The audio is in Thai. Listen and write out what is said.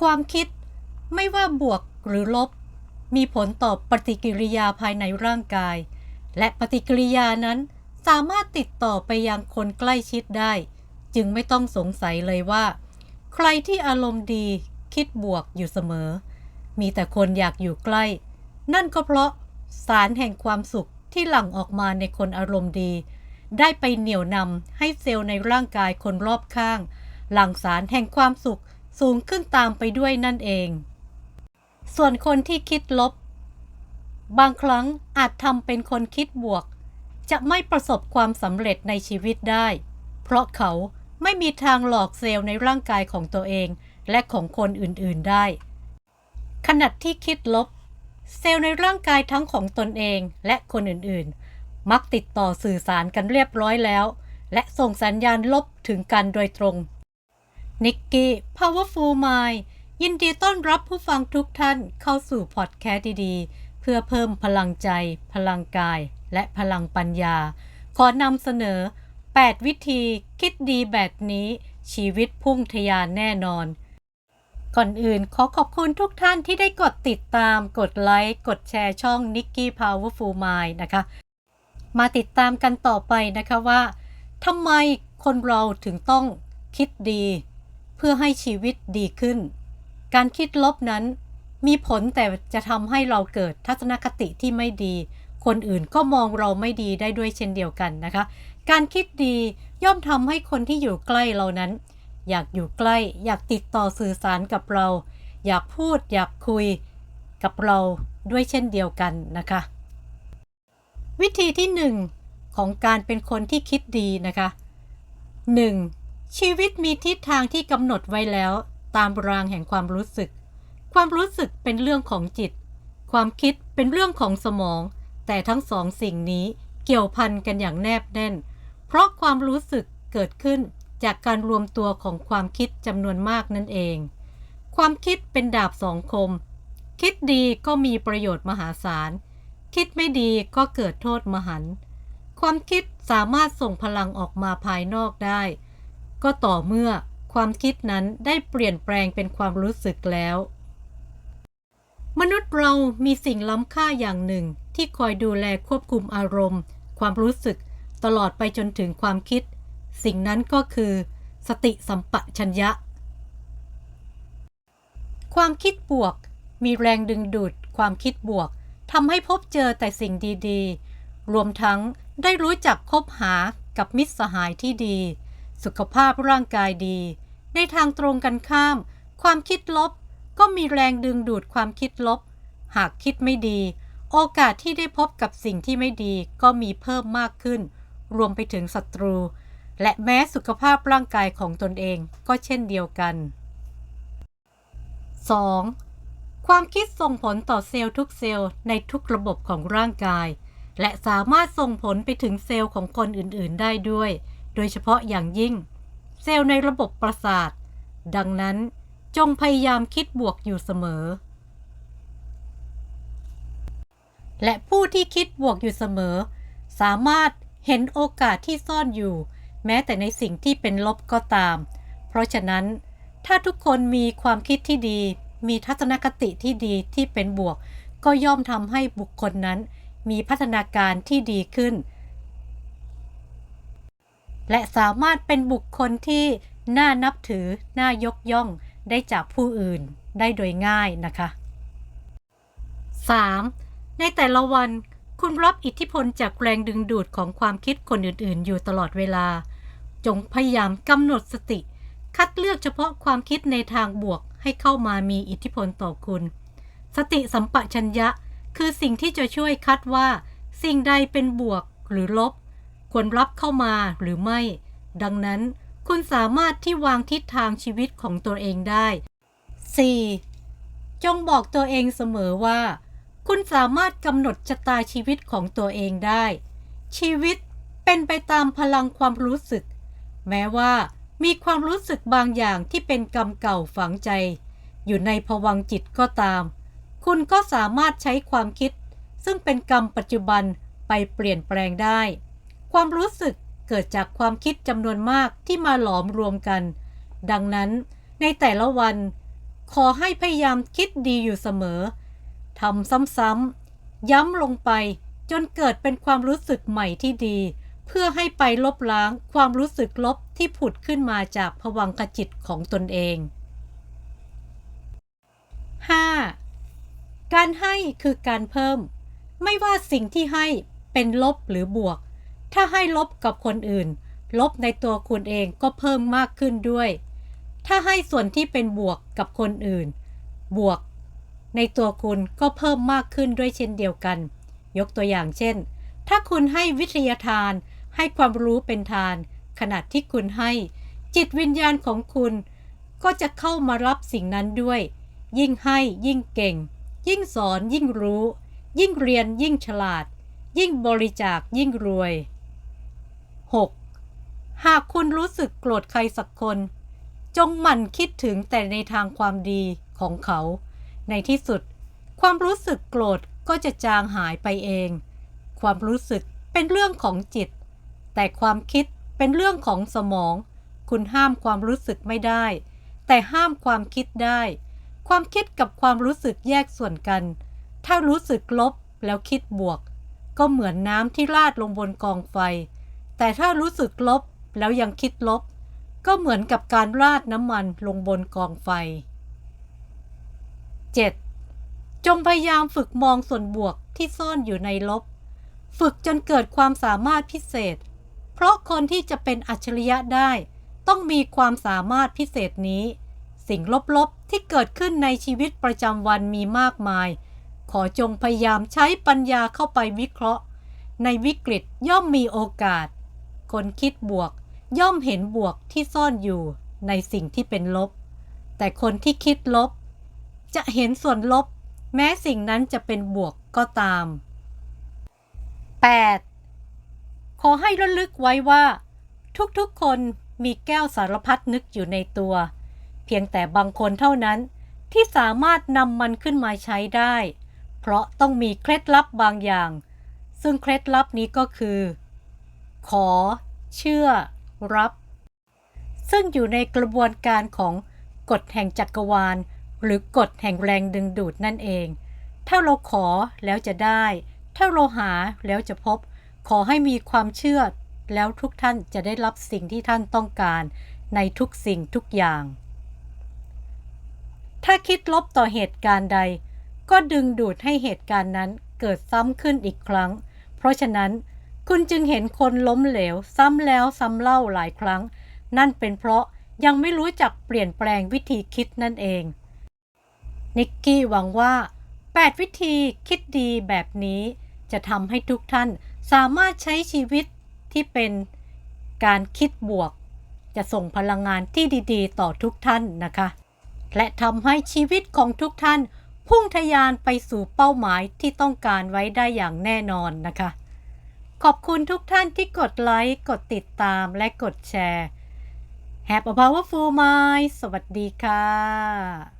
ความคิดไม่ว่าบวกหรือลบ มีผลต่อปฏิกิริยาภายในร่างกาย และปฏิกิริยานั้นสามารถติดต่อไปยังคนใกล้ชิดได้ จึงไม่ต้องสงสัยเลยว่า ใครที่อารมณ์ดีคิดบวกอยู่เสมอ มีแต่คนอยากอยู่ใกล้ นั่นก็เพราะสารแห่งความสุขที่หลั่งออกมาในคนอารมณ์ดี ได้ไปเหนี่ยวนำให้เซลล์ในร่างกายคนรอบข้าง หลั่งสารแห่งความสุข สูงขึ้นตามไปด้วยนั่นเอง ส่วนคนที่คิดลบ บางครั้งอาจทำเป็นคนคิดบวก จะไม่ประสบความสำเร็จในชีวิตได้ เพราะเขาไม่มีทางหลอกเซลล์ในร่างกายของตัวเองและของคนอื่นๆได้ ขณะที่คิดลบ เซลล์ในร่างกายทั้งของตนเองและคนอื่นๆ มักติดต่อสื่อสารกันเรียบร้อยแล้ว และส่งสัญญาณลบถึงกันโดยตรง นิกกี้ Powerful Mind ยินดีต้อนรับผู้ฟังทุกท่านเข้าสู่พอดแคสต์ดีๆ เพื่อเพิ่มพลังใจ พลังกาย และพลังปัญญา ขอนำเสนอ 8 วิธีคิดดีแบบนี้ ชีวิตพุ่งทะยานแน่นอน ก่อนอื่นขอขอบคุณทุกท่านที่ได้กดติดตาม กดไลค์ กดแชร์ช่อง Nicky Powerful Mind นะคะ มาติดตามกันต่อไปนะคะว่าทำไมคนเราถึงต้องคิดดี เพื่อให้ชีวิตดีขึ้น การคิดลบนั้น มีผลแต่จะทำให้เราเกิดทัศนคติที่ไม่ดี คนอื่นก็มองเราไม่ดีได้ด้วยเช่นเดียวกันนะคะ การคิดดีย่อมทำให้คนที่อยู่ใกล้เรานั้น อยากอยู่ใกล้ อยากติดต่อสื่อสารกับเรา อยากพูดอยากคุยกับเราด้วยเช่นเดียวกันนะคะ วิธีที่หนึ่งของการเป็นคนที่คิดดีนะคะ 1. ชีวิตมีทิศทางที่กำหนดไว้แล้ว ตามรางแห่งความรู้สึก ความรู้สึกเป็นเรื่องของจิต ความคิดเป็นเรื่องของสมอง แต่ทั้งสองสิ่งนี้เกี่ยวพันกันอย่างแนบแน่น เพราะความรู้สึกเกิดขึ้นจากการรวมตัวของความคิดจำนวนมากนั่นเอง ความคิดเป็นดาบสองคม คิดดีก็มีประโยชน์มหาศาล คิดไม่ดีก็เกิดโทษมหันต์ความคิดสามารถส่งพลังออกมาภายนอกได้ ก็ต่อเมื่อความคิดนั้นได้เปลี่ยนแปลงเป็นความรู้สึกแล้ว มนุษย์เรามีสิ่งล้ำค่าอย่างหนึ่งที่คอยดูแลควบคุมอารมณ์ ความรู้สึกตลอดไปจนถึงความคิด สิ่งนั้นก็คือ สติสัมปชัญญะ ความคิดบวก มีแรงดึงดูด ความคิดบวกทำให้พบเจอแต่สิ่งดีๆ รวมทั้งได้รู้จักคบหากับมิตรสหายที่ดี สุขภาพร่างกายดี ในทางตรงกันข้าม ความคิดลบ ก็มีแรงดึงดูดความคิดลบ หากคิดไม่ดี โอกาสที่ได้พบกับสิ่งที่ไม่ดีก็มีเพิ่มมากขึ้น รวมไปถึงศัตรู และแม้สุขภาพร่างกายของตนเองก็เช่นเดียวกัน 2. ความคิดส่งผลต่อเซลล์ทุกเซลล์ในทุกระบบของร่างกาย และสามารถส่งผลไปถึงเซลล์ของคนอื่นๆ ได้ด้วย โดยเฉพาะอย่างยิ่ง เซลล์ในระบบประสาท ดังนั้นจงพยายามคิดบวกอยู่เสมอ และผู้ที่คิดบวกอยู่เสมอ สามารถเห็นโอกาสที่ซ่อนอยู่ แม้แต่ในสิ่งที่เป็นลบก็ตาม เพราะฉะนั้น ถ้าทุกคนมีความคิดที่ดี มีทัศนคติที่ดีที่เป็นบวก ก็ย่อมทำให้บุคคลนั้นมีพัฒนาการที่ดีขึ้น และสามารถเป็นบุคคลที่น่านับถือ น่ายกย่องได้จากผู้อื่นได้โดยง่ายนะคะ 3. ในแต่ละวันคุณรับอิทธิพลจากแรงดึงดูดของความคิดคนอื่นๆ อยู่ตลอดเวลา จงพยายามกำหนดสติ คัดเลือกเฉพาะความคิดในทางบวกให้เข้ามามีอิทธิพลต่อคุณ สติสัมปชัญญะ คือสิ่งที่จะช่วยคัดว่า สิ่งใดเป็นบวกหรือลบ ควรรับเข้ามาหรือไม่ ดังนั้น คุณสามารถที่วางทิศทางชีวิตของตัวเองได้ 4. จงบอกตัวเองเสมอว่า คุณสามารถกำหนดชะตาชีวิตของตัวเองได้ ชีวิตเป็นไปตามพลังความรู้สึก แม้ว่ามีความรู้สึกบางอย่างที่เป็นกรรมเก่าฝังใจ อยู่ในภวังจิตก็ตาม คุณก็สามารถใช้ความคิด ซึ่งเป็นกรรมปัจจุบันไปเปลี่ยนแปลงได้ ความรู้สึกเกิดจากความคิดจำนวนมากที่มาหลอมรวมกัน ดังนั้นในแต่ละวัน ขอให้พยายามคิดดีอยู่เสมอทำซ้ำๆย้ำลงไปจนเกิดเป็นความรู้สึกใหม่ที่ดี เพื่อให้ไปลบล้างความรู้สึกลบที่ผุดขึ้นมาจากผวังขจิตของตนเอง 5. การให้คือการเพิ่ม ไม่ว่าสิ่งที่ให้เป็นลบหรือบวก ถ้าให้ลบกับคนอื่น ลบในตัวคุณเองก็เพิ่มมากขึ้นด้วย ถ้าให้ส่วนที่เป็นบวกกับคนอื่น บวก ในตัวคุณก็เพิ่มมากขึ้นด้วยเช่นเดียวกัน ยกตัวอย่างเช่น ถ้าคุณให้วิทยาทาน ให้ความรู้เป็นทาน ขณะที่คุณให้ จิตวิญญาณของคุณ ก็จะเข้ามารับสิ่งนั้นด้วย ยิ่งให้ยิ่งเก่ง ยิ่งสอนยิ่งรู้ ยิ่งเรียนยิ่งฉลาดยิ่งบริจาคยิ่งรวย 6. หากคุณรู้สึกโกรธใครสักคน จงหมั่นคิดถึงแต่ในทางความดีของเขา ในที่สุด ความรู้สึกโกรธก็จะจางหายไปเอง ความรู้สึกเป็นเรื่องของจิต แต่ความคิดเป็นเรื่องของสมอง คุณห้ามความรู้สึกไม่ได้ แต่ห้ามความคิดได้ ความคิดกับความรู้สึกแยกส่วนกัน ถ้ารู้สึกลบแล้วคิดบวก ก็เหมือนน้ำที่ราดลงบนกองไฟ แต่ถ้ารู้สึกลบแล้วยังคิดลบ ก็เหมือนกับการราดน้ำมันลงบนกองไฟ 7. จงพยายามฝึกมองส่วนบวกที่ซ่อนอยู่ในลบ ฝึกจนเกิดความสามารถพิเศษ เพราะคนที่จะเป็นอัจฉริยะได้ ต้องมีความสามารถพิเศษนี้ สิ่งลบๆที่เกิดขึ้นในชีวิตประจำวันมีมากมาย ขอจงพยายามใช้ปัญญาเข้าไปวิเคราะห์ ในวิกฤตย่อมมีโอกาส คนคิดบวก ย่อมเห็นบวกที่ซ่อนอยู่ในสิ่งที่เป็นลบ แต่คนที่คิดลบ จะเห็นส่วนลบ แม้สิ่งนั้นจะเป็นบวกก็ตาม 8. ขอให้ระลึกไว้ว่า ทุกๆคนมีแก้วสารพัดนึกอยู่ในตัว เพียงแต่บางคนเท่านั้นที่สามารถนำมันขึ้นมาใช้ได้ เพราะต้องมีเคล็ดลับบางอย่าง ซึ่งเคล็ดลับนี้ก็คือ ขอ เชื่อ รับ ซึ่งอยู่ในกระบวนการของกฎแห่งจักรวาล หรือกฎแห่งแรงดึงดูดนั่นเอง ถ้าเราขอแล้วจะได้ ถ้าเราหาแล้วจะพบ ขอให้มีความเชื่อ แล้วทุกท่านจะได้รับสิ่งที่ท่านต้องการในทุกสิ่งทุกอย่าง ถ้าคิดลบต่อเหตุการณ์ใด ก็ดึงดูดให้เหตุการณ์นั้นเกิดซ้ำขึ้นอีกครั้ง เพราะฉะนั้น คุณจึงเห็นคนล้มเหลว ซ้ำแล้วซ้ำเล่าหลายครั้ง นั่นเป็นเพราะยังไม่รู้จักเปลี่ยนแปลงวิธีคิดนั่นเอง นิกกี้หวังว่า 8 วิธีคิดดีแบบนี้ จะทำให้ทุกท่านสามารถใช้ชีวิตที่เป็นการคิดบวก จะส่งพลังงานที่ดีๆ ต่อทุกท่านนะคะ และทำให้ชีวิตของทุกท่าน พุ่งทะยานไปสู่เป้าหมายที่ต้องการไว้ได้อย่างแน่นอนนะคะ ขอบคุณทุกท่านที่กดไลค์ กดติดตามและกดแชร์ Have a powerful mind สวัสดีค่ะ